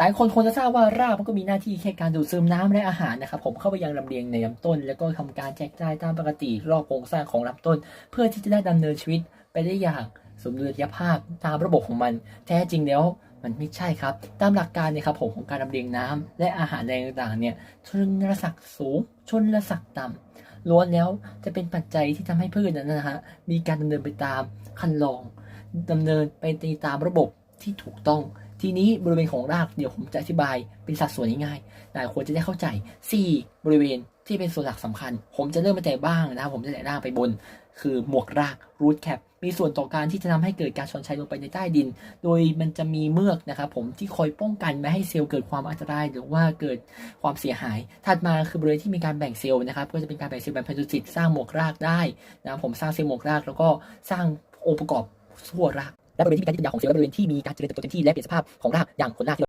หลายคนคงจะทราบว่ารากมันก็มีหน้าที่แค่การดูดซึมน้ำและอาหารนะครับผมเข้าไปยังลำเลียงในลำต้น แล้วก็ทำการแจกจ่ายตามปกติรอบโครงสร้างของลำต้น เพื่อที่จะได้ดำเนินชีวิตไปได้อย่างสมดุลยภาพตามระบบของมัน แท้จริงแล้วมันไม่ใช่ครับ ตามหลักการเนี่ยครับผมของการลำเลียงน้ำและอาหารแรงต่างๆเนี่ยชนรศักดิ์สูง ชนรศักดิ์ต่ำล้วนแล้วจะเป็นปัจจัยที่ทำให้พืชนั้นนะฮะมีการดำเนินไปตามคันลองดำเนินไปตามระบบที่ถูกต้อง ทีนี้บริเวณของรากเดี๋ยวผมจะอธิบายเป็นสัดส่วนง่ายๆหลายคนจะได้เข้าใจ 4 บริเวณที่เป็นส่วนหลักสำคัญ ผมจะเริ่มมาแต่บ้างนะครับ ผมจะแต่รากไปบน คือหมวกราก root cap มีส่วนต่อการที่จะทำให้เกิดการชอนชัยลงไปในใต้ดิน โดยมันจะมีเมือกนะครับผมที่คอยป้องกันไม่ให้เซลล์เกิดความอันตรายหรือว่าเกิดความเสียหาย ถัดมาคือบริเวณที่มีการแบ่งเซลล์นะครับ ก็จะเป็นการแบ่งเซลล์แบบพันธุจิตสร้างหมวกรากได้นะครับผมสร้างเซลล์หมวกราก แล้วก็สร้างองค์ประกอบทั่วราก และบริเวณที่มีการยืดยาวของเซลล์และบริเวณที่มีการเจริญเติบโตเต็มที่และเปลี่ยนสภาพของรากอย่างผลรากที่